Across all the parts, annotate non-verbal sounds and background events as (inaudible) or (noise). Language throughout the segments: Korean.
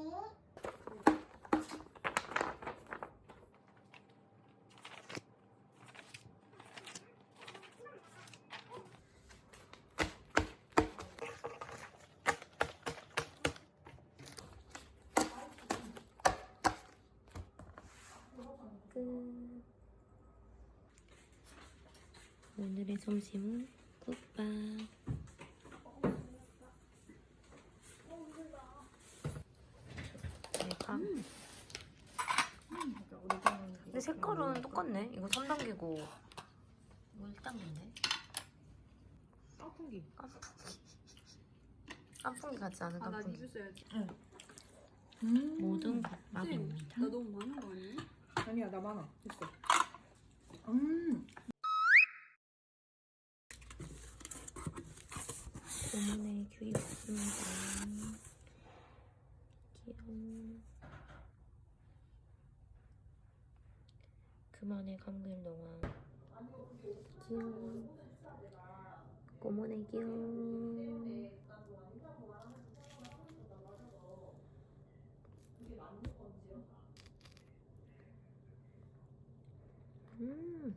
네. 오늘의 점심은 국밥. 색깔은 똑같네. 이거 3단계고 이거 1단계인데. 깐풍기. 깐풍기. 깐풍기 같지 않은 아나 깐풍기. 리뷰 써야지. 모든 국밥입니다. 나 너무 많은 거 아니야? 아니야 나 많아 됐어 음 고문의 귤이 왔습니다. 귀여워. 그만의 감귤 농화. 귀여워. 고문의 귀여워. 음.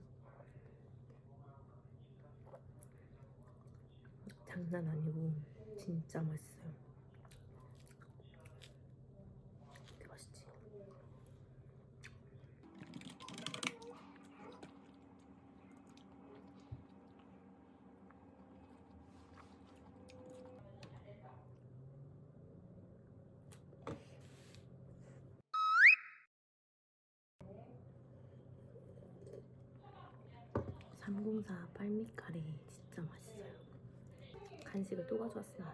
장난 아니고 진짜 맛있어요. 되게 맛있지? 삼공사 빨미카레 진짜 맛있어요. 간식을 또 가져왔습니다.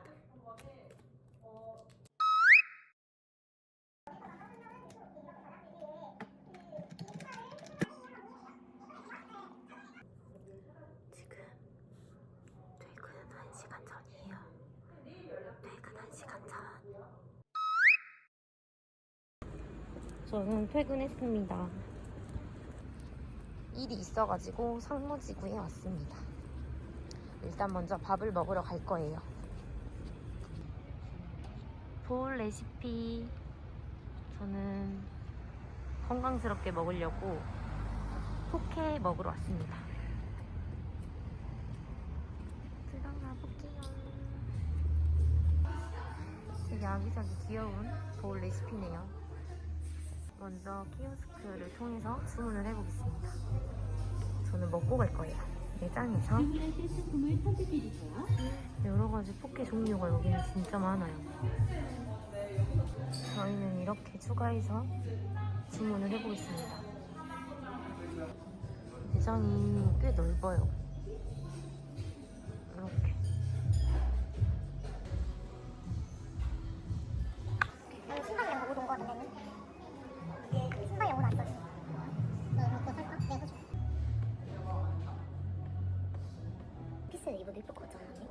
지금 퇴근 1시간 전이에요. 퇴근 1시간 전. 저는 퇴근했습니다. 일이 있어가지고 상무지구에 왔습니다. 일단 먼저 밥을 먹으러 갈 거예요. 볼 레시피 저는 건강스럽게 먹으려고 포케 먹으러 왔습니다. 들어가 볼게요. 되게 아기자기 귀여운 볼 레시피네요. 먼저 키오스크를 통해서 주문을 해보겠습니다. 저는 먹고 갈 거예요. 매장에서. 여러 가지 포케 종류가 여기는 진짜 많아요. 저희는 이렇게 추가해서 주문을 해보겠습니다. 매장이 꽤 넓어요.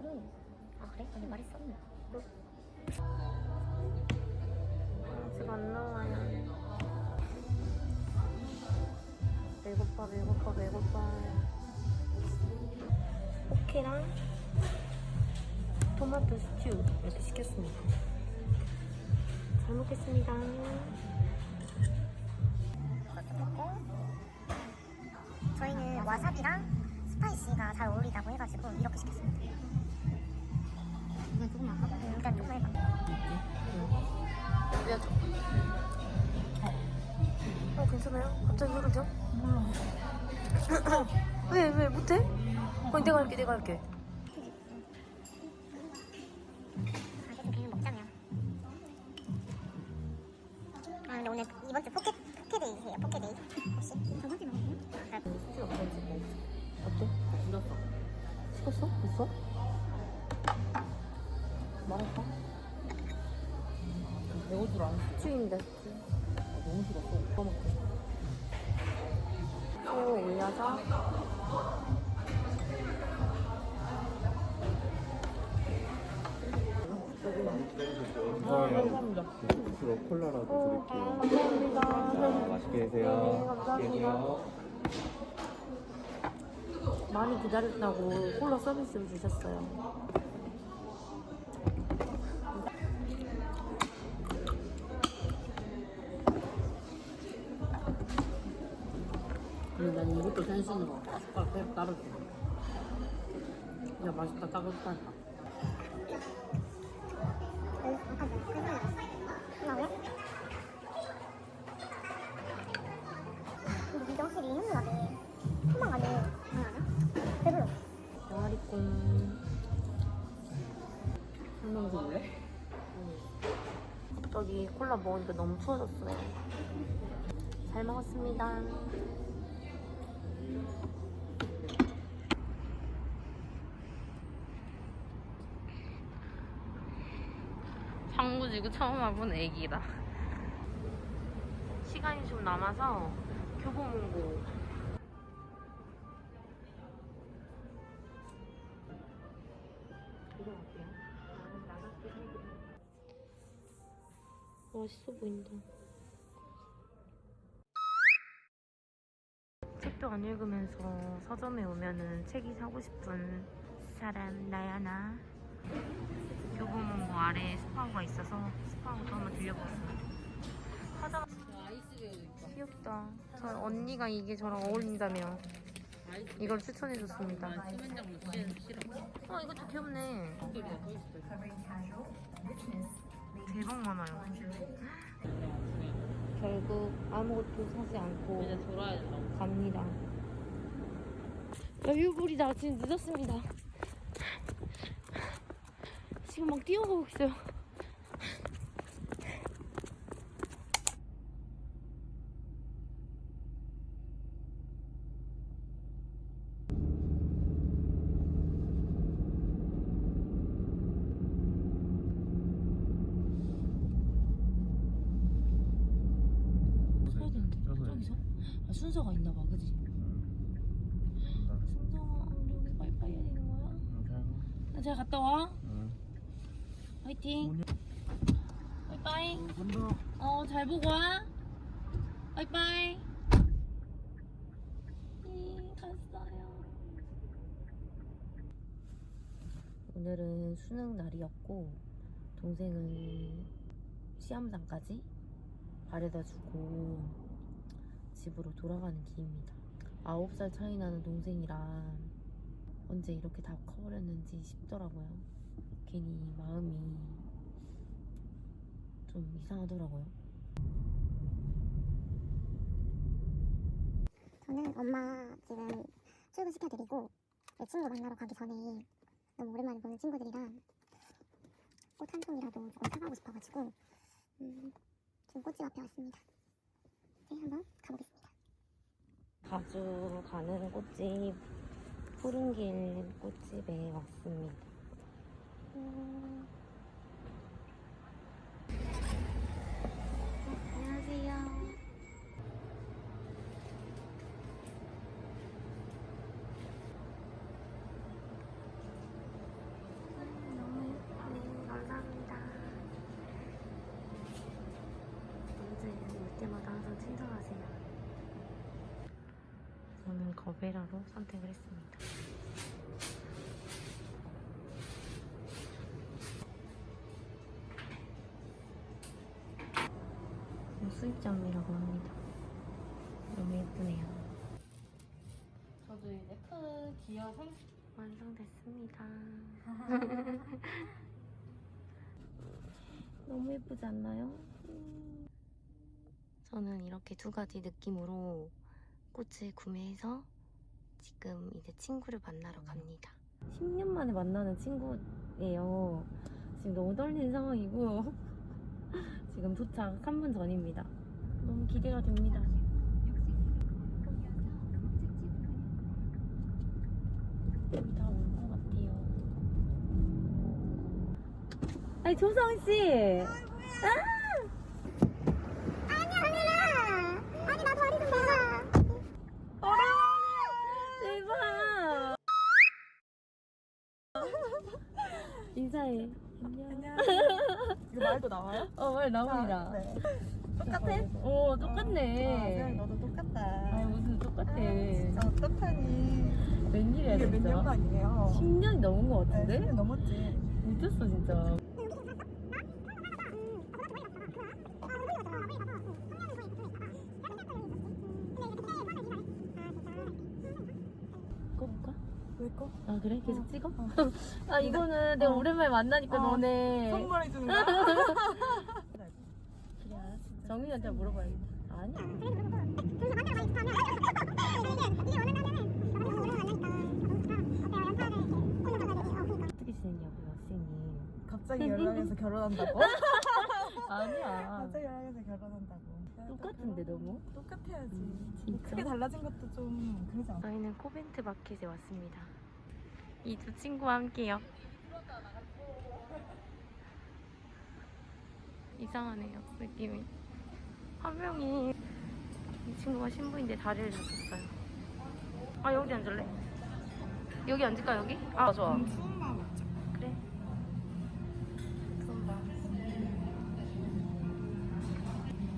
응. 아 그래? 근데 말했어 응. 아직 안 나와요. 배고파, 배고파, 배고파. 포케랑 토마토 스튜 이렇게 시켰습니다. 잘 먹겠습니다. 먹고 저희는 와사비랑 스파이시가 잘 어울리다고 해가지고 이렇게 시켰습니다 내가 할게, 내가 할게. 아아 근데 오늘 이번 주 포켓 포켓데이세요 포켓데이 혹시 저번 주에 먹었나요? 수지 어떤지 뭐. 어때? 불었어. 식었어? 있어? 말할까? 매울 줄 알았어 스튜입니다, 스튜. 너무 싫었어 오빠 먹고 또 올려서 감사합니다 콜라라도 어, 드릴게요. 감사합니다. 자, 맛있게 드세요. 맛있게 드세요. 많이 기다렸다고 콜라 서비스를 주셨어요. 근데 난 이것도 센스으로 숟가락 계속 따르지 야 맛있다 따뜻하다 갑자기 콜라 먹으니까 너무 추워졌어요. 잘 먹었습니다. 장구지구 처음 와본 애기다. 시간이 좀 남아서 교보문고 멋있어 보인다. 책도 안 읽으면서 서점에 오면은 책이 사고 싶은 사람 나야 나. 교보문고 아래에 스파우가 있어서 스파우도 한번 아이스베어도 있다. 귀엽다. 저 언니가 이게 저랑 어울린다며 이걸 추천해줬습니다. 싫어. 어 이것도 귀엽네. 대박 많아요. 결국 아무것도 사지 않고 이제 돌아야 된다고. 갑니다. 여유부리다. 지금 늦었습니다. 지금 막 뛰어가고 있어요. 저기서? 아, 순서가 있나 봐, 그지? 순서가 우리 여기 빨리빨리 해야 되는 거야? 나잘 갔다 와. 화이팅. 빠이빠이. 어, 잘 보고 와. 빠이빠이. 네, 갔어요. 오늘은 수능 날이었고 동생은 시험장까지 바래다 주고 집으로 돌아가는 길입니다. 9살 차이 나는 동생이라 언제 이렇게 다 커버렸는지 싶더라고요. 괜히 마음이 좀 이상하더라고요. 저는 엄마 지금 출근 시켜드리고 내 친구 만나러 가기 전에 너무 오랜만에 보는 친구들이랑 꽃한 통이라도 조금 사가고 싶어가지고 음, 지금 꽃집 앞에 왔습니다. 네, 한번 가보겠습니다. 자주 가는 꽃집 푸른길 꽃집에 왔습니다. 때마다 항상 친절하세요. 저는 거베라로 선택을 했습니다. 수입장미라고 합니다. 너무 예쁘네요. 저도 이제 큰상 완성됐습니다. (laughs) 너무 예쁘지 않나요? 저는 이렇게 두 가지 느낌으로 꽃을 구매해서 지금 이제 친구를 만나러 갑니다. 10년 만에 만나는 친구예요. 지금 너무 떨리는 상황이고 지금 도착 3분 전입니다. 너무 기대가 됩니다. 거의 다온것 같아요. 아니 조성 씨. 아니 아니라 아니 나 다리 좀 봐. 대박. (laughs) 인사해. 안녕. 이거 말도 나와요? 어, 말 나옵니다. 아, 네. 똑같아? 어, 똑같네. 아, 쌤 너도 똑같다. 아니, 무슨 똑같아. 진짜 어떡하니? 웬일이야, 이게 몇 진짜. 년 만이에요? 10년이 넘은 것 네, 같은데? 10년 넘었지. 미쳤어, 진짜. 아 그래? 계속 어. 찍어? 어. (laughs) 아 이거는 어. 내가 오랜만에 만나니까 너네. 선물해주는 거야? (laughs) 정민이한테 물어봐야겠다. 아니. (laughs) 어떻게 지내냐고 갑자기 연락해서 결혼한다고? 아니야. 갑자기 연락해서 결혼한다고. 똑같은데 너무? 똑같아야지. 진짜? 크게 달라진 것도 좀 그러지 않아? 저희는 코벤트 마켓에 왔습니다. 이 두 친구와 함께요. 이상하네요, 느낌이. 한 명이 이 친구가 신부인데 다리를 다쳤어요. 아, 여기 앉을래? 여기 앉을까, 여기? 아, 좋아. 추운 마음 맞죠? 그래.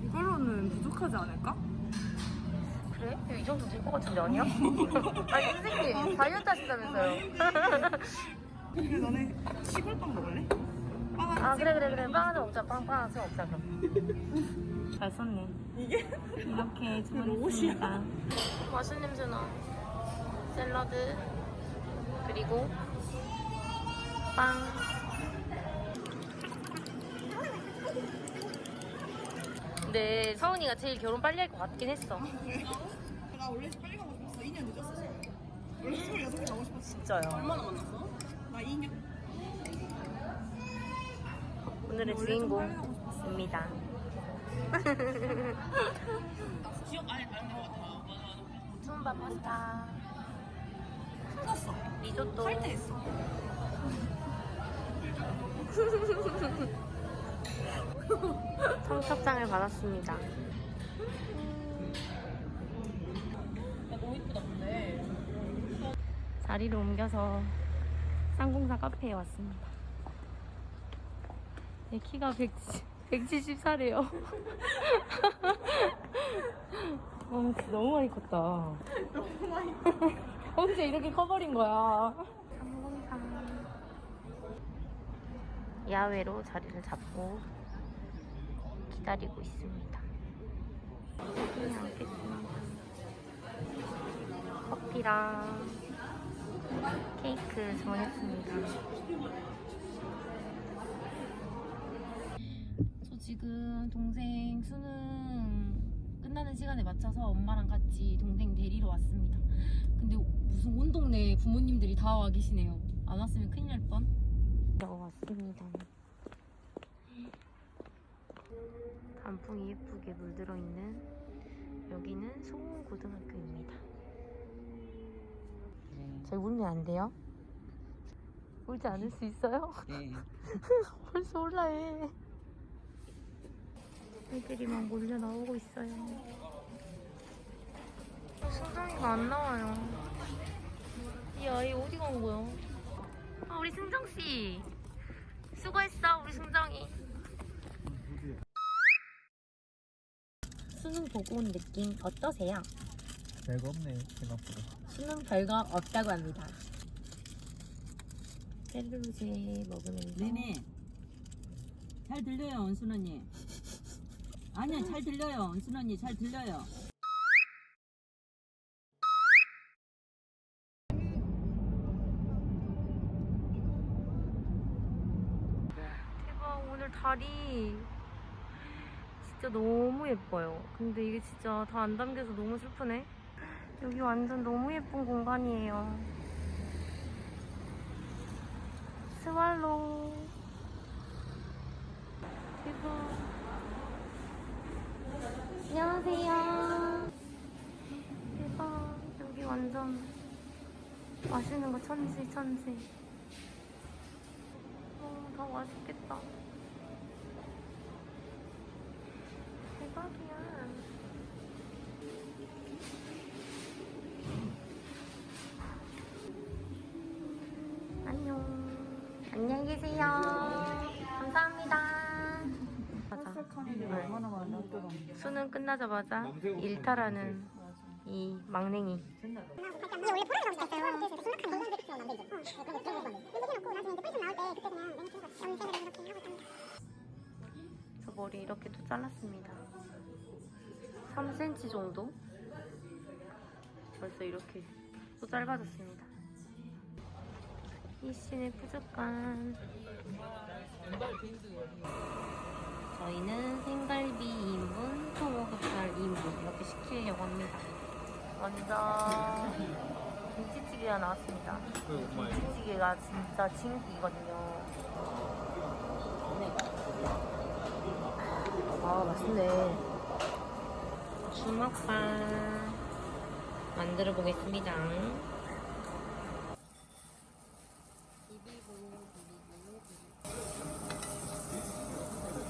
이걸로는 부족하지 않을까? 그래? 이 정도 될 것 같은데 아니야? (laughs) 아니 선생님 다이어트 하시다면서요? 근데 너네 시골빵 먹을래? 빵 아 그래 그래 그래. 빵 하나 먹자. 빵, 빵 하나 먹자 그럼. (laughs) 잘 썼네 이게? 이렇게 주문했습니다. 맛있는 냄새나. 샐러드 그리고 빵. 근데 서은이가 제일 결혼 빨리 할 것 같긴 했어. 나 원래 빨리 가고 싶었어. 2년 늦었어. 원래 26에 가고 싶었어. 진짜요 얼마나 만났어? 나 2년. 오늘의 주인공입니다 기억 아예 다른 것 같아. 툼바 파스타 끝났어. 리조또 할때 했어. (laughs) 청첩장을 받았습니다. 자리를 옮겨서 쌍공사 카페에 왔습니다. 내 키가 100, 174래요. (laughs) 어, 너무 많이 컸다. 너무 많이 언제 이렇게 커버린 거야? 쌍공사. 야외로 자리를 잡고 기다리고 있습니다. 커피랑 케이크 주문했습니다. 저 지금 동생 수능 끝나는 시간에 맞춰서 엄마랑 같이 동생 데리러 왔습니다. 근데 무슨 온 동네 부모님들이 다 와 계시네요. 안 왔으면 큰일 날 뻔. 왔습니다. 단풍이 예쁘게 물들어 있는 여기는 소흥고등학교입니다. 저희 울면 안 돼요? 울지 않을 수 있어요? 네. (laughs) 벌써 올라해. 애들이 막 몰려 나오고 있어요. 승정이가 안 나와요. 이 아이 어디 간 거야? 아, 우리 승정 씨. 수고했어, 우리 승정이. 수능 보고 온 느낌 어떠세요? 별거 없네 생각보다 수능 별거 없다고 합니다. 샐러드 먹으면서 네네. 잘 들려요, 은순 언니. 아니야, 잘 들려요, 은순 언니. 잘 들려요. 대박 오늘 달이 진짜 너무 예뻐요 근데 이게 진짜 다 안 담겨서 너무 슬프네 여기 완전 너무 예쁜 공간이에요. 스왈로우 대박 안녕하세요. 대박. 여기 완전 맛있는 거 천지 천지. 어, 다 맛있겠다. 대박이야. 안녕. 안녕히 계세요. 감사합니다. 맞아. 수능 끝나자마자 일탈하는 이 막냉이. 저 머리 이렇게 또 잘랐습니다. 3cm 정도? 벌써 이렇게 또 짧아졌습니다. 이씨의 푸주간. 저희는 생갈비 2인분, 통오겹살 2인분 이렇게 시키려고 합니다. 완전 김치찌개가 나왔습니다. 김치찌개가 진짜 진국이거든요. 아 맛있네. 주먹밥 만들어 보겠습니다.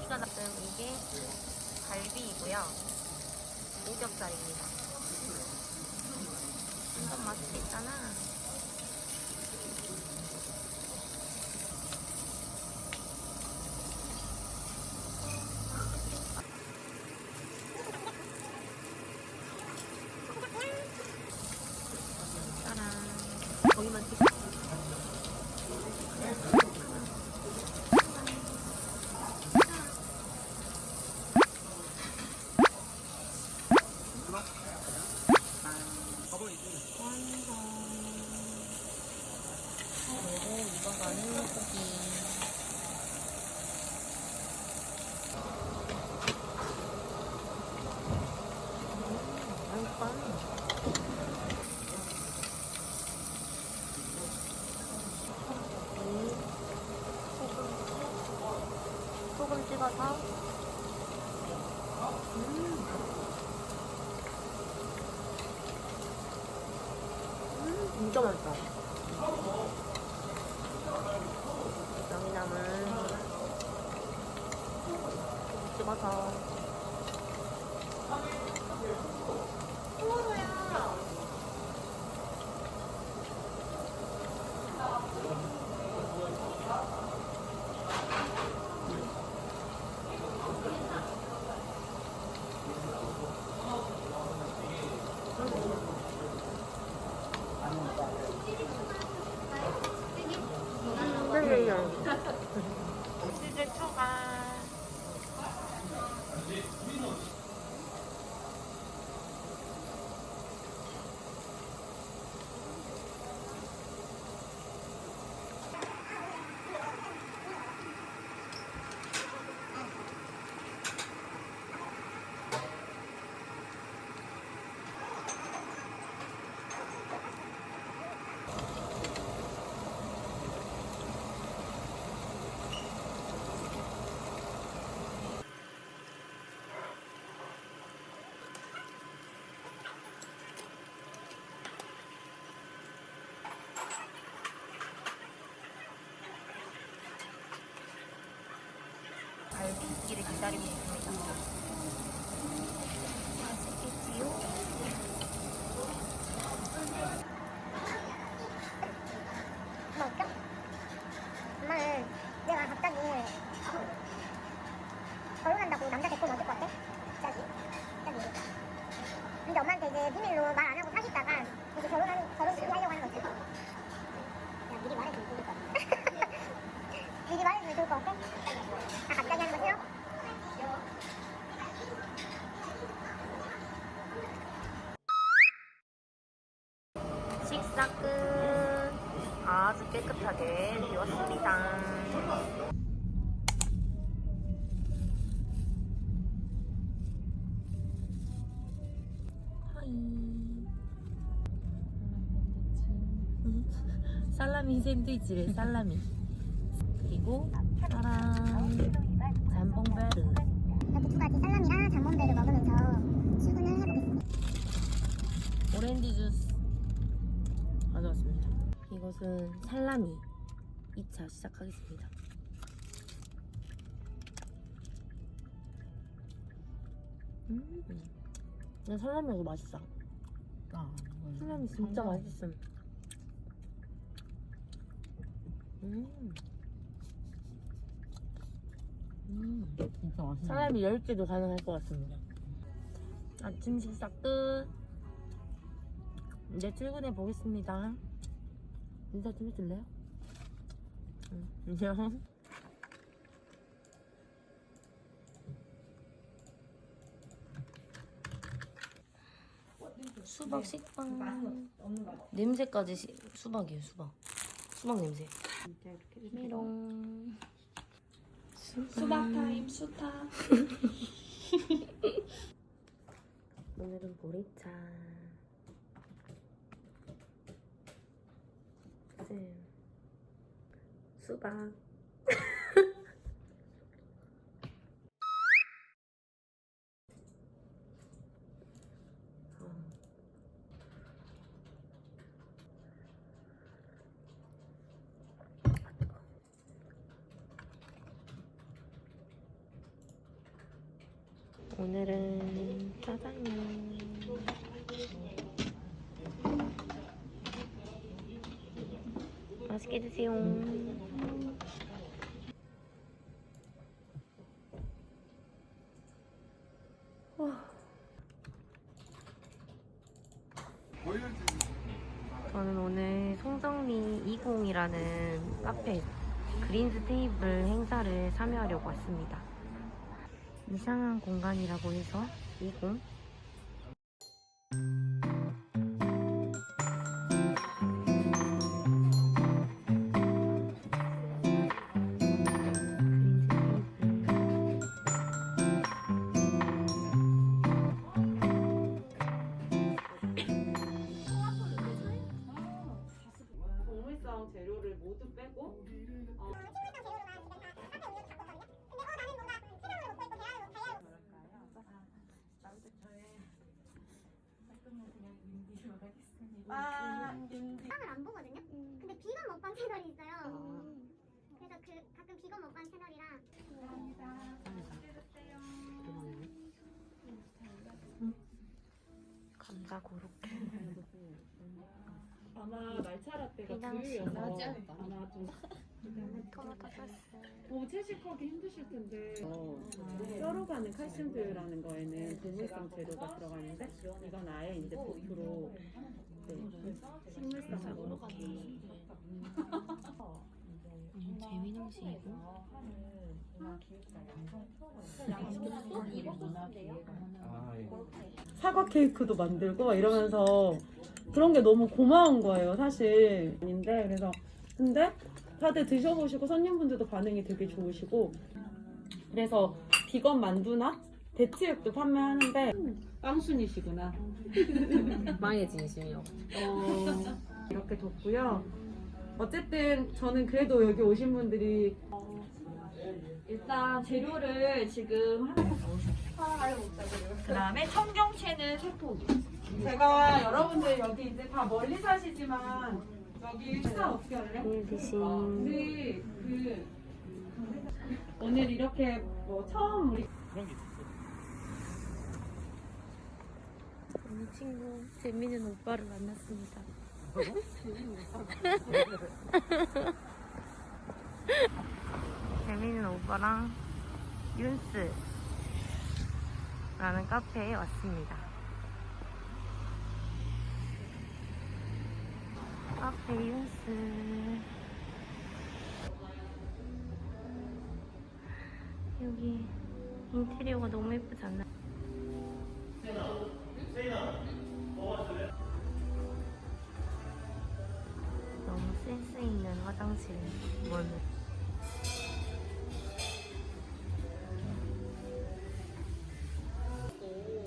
피가 났어요. 이게 갈비이고요. 오겹살입니다. 완전 맛있겠잖아. 짜란. 거기만 찍 그리고 익어가는 고기. 음, 맛있다. 소금, 소금 찍어서 음. 음, 진짜 맛있다. 양념을 찍어서 치즈 추가. 갈비기를 기다리고 있습니다. 맛있겠지요? 살라미 샌드위치를 살라미 그리고 짜란 잠봉베르 이렇게 두 가지 살람이랑 잠몬배를 먹으면서 출근을 해보겠습니다 오렌지 주스 가져왔습니다. 이것은 살라미 2차 시작하겠습니다. 음, 나 살라미가 더 맛있어. 아, 살라미 진짜 맛있음. 음. 음. 진짜 맛있네. 사람이 10개도 가능할 것 같습니다. 아침 식사 끝. 이제 출근해 보겠습니다. 인사 좀 해줄래요? 응. 안녕. 수박 식빵. 냄새까지 시, 수박이에요, 수박. 수박 냄새. 메롱. 수박 타임 수타. (laughs) 오늘은 보리차. 쌤. 수박. 오늘은 짜장면. 맛있게 드세요. 저는 오늘 송정리 20이라는 카페 그린스 테이블 행사를 참여하려고 왔습니다. 이상한 공간이라고 해서 20. 채널이 있어요. 그래서 그 가끔 비건 먹방 채널이랑 감자 고로케. 아마 말차 라떼가 두유여서 아마 좀 뭐 채식하기 힘드실 텐데 어. 썰어가는 칼슘두유라는 거에는 동물성 재료가 들어가는데 이건 아예 이제 100% 네, 식물성으로 음, 재미능식이고. 아, 예. 사과 케이크도 만들고 막 이러면서 그런 게 너무 고마운 거예요 사실 아닌데 그래서 근데 다들 드셔보시고 손님분들도 반응이 되게 좋으시고 그래서 비건 만두나 대치육도 판매하는데 빵순이시구나 (laughs) 망의 진심이요. 어, 이렇게 뒀고요. 어쨌든 저는 그래도 여기 오신 분들이 일단 재료를 지금 그 다음에 청경채는 세 포기 제가 여러분들 여기 이제 다 멀리 사시지만 어떻게 할래? 네. 우리 그 오늘 이렇게 뭐 처음 우리 그런 게 있었어. 우리 친구 재미있는 오빠를 만났습니다. (laughs) 재미있는 오빠랑 윤스라는 카페에 왔습니다. 카페 윤스. 여기 인테리어가 너무 예쁘지 않나요? 너무 센스 있는 화장실 뭘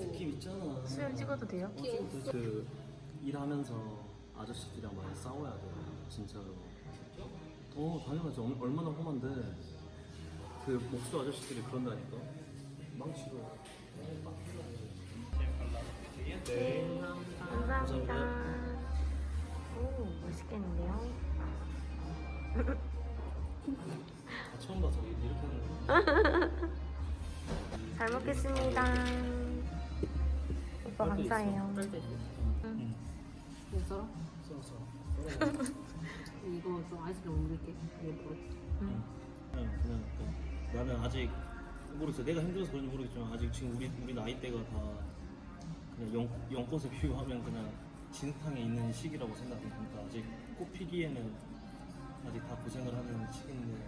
느낌 있잖아. 수염 찍어도 돼요? 그 일하면서 아저씨들이랑 많이 싸워야 돼. 진짜로. 어, 당연하지. 얼- 얼마나 험한데. 그 목수 아저씨들이 그런다니까. 망치로. 네. 감사합니다. 오, 맛있겠는데요? 아, 처음 봐서 이렇게 하는 거. (laughs) 잘 먹겠습니다. 오빠 감사해요. 썰어, 썰어. 이거 좀 아이스크림 옮길게. 이거 응. 그냥, 그냥 그, 나는 아직 모르겠어. 내가 힘들어서 그런지 모르겠지만 아직 지금 우리 우리 나이대가 다 그냥 연, 연꽃에 비유하면 그냥 진흙탕에 있는 시기라고 생각해. 그러니까 아직 꽃 피기에는 아직 다 고생을 하는 시기인데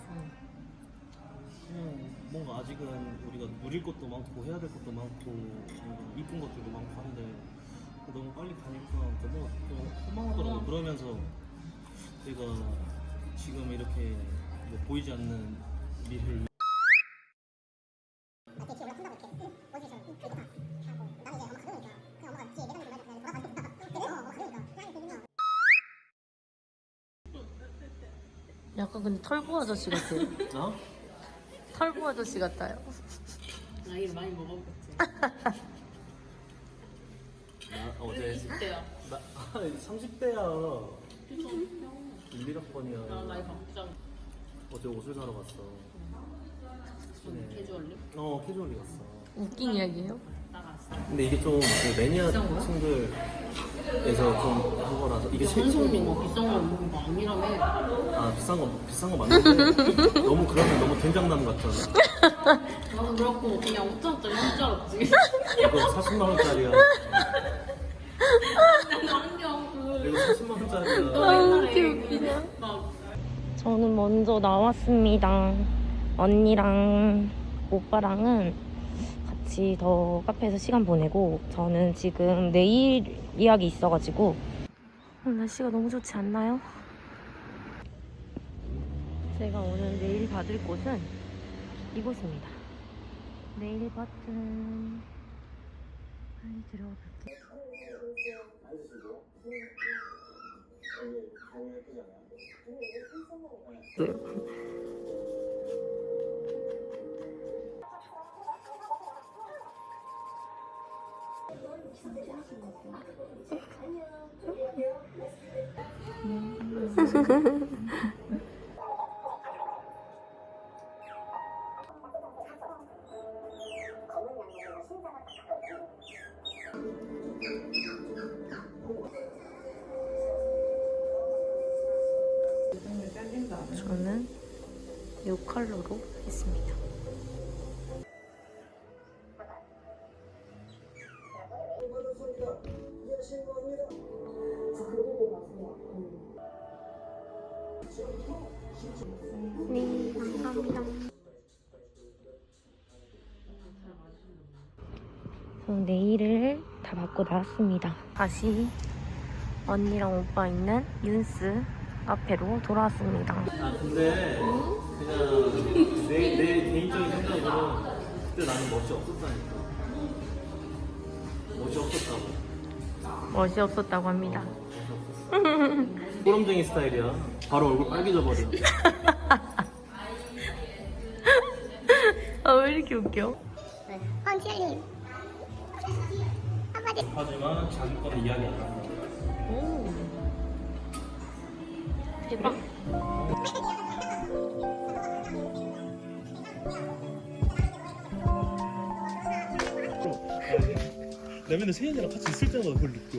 그냥 뭔가 아직은 우리가 누릴 것도 많고 해야 될 것도 많고 이쁜 것들도 많고 한데 너무 빨리 가니까 너무 좀 허망하더라고. 그러면서 내가 지금 이렇게 뭐 보이지 않는 미래를 엄마 가려니까 그 가려니까 그냥 되구나 약간 근데 털보 아저씨 같아요. 어? 털보 아저씨 같아요. 나이를 많이 먹어봤지. (laughs) 나 어제 20대야. 나 30대야 1, 1학번이야 나 나이 바꾸자. 어제 옷을 사러 갔어 네. 캐주얼리? 어 캐주얼리 갔어 웃긴 이야기예요? 근데 이게 좀그 매니아 층들에서 좀 한 거라서 이게 최초입니다. 뭐 비싼 거 먹는 거 아니라며. 아 비싼 거 비싼 거 맞는데 너무 그러면 너무 된장남 같잖아. 나는 그렇고 그냥 5천원짜리 한줄 알았지. 이거 40만 원짜리야. 이거 40만 원짜리야. 막 저는 먼저 나왔습니다. 언니랑 오빠랑은 같이 더 카페에서 시간 보내고 저는 지금 내일 예약이 있어가지고 오늘 날씨가 너무 좋지 않나요? 제가 오늘 내일 받을 곳은 이곳입니다. 네일 버튼 빨리 들어가 볼게요. (laughs) (laughs) (laughs) 네일을 다 받고 나왔습니다. 다시 언니랑 오빠 있는 윤스 카페로 돌아왔습니다. 아 근데 그냥 내, 내 개인적인 생각으로 그때 나는 멋이 없었다니까. 멋이 없었다고. 멋이 없었다고 합니다. (laughs) 꼬럼쟁이 스타일이야. 바로 얼굴 빨개져 버려. (laughs) 아, 왜 이렇게 웃겨? 황치열님 한마디 하지만 자기 거는 이야기 안 한다. 오. 대박. 나 맨날 세연이랑 같이 있을 때마다 그걸 느껴.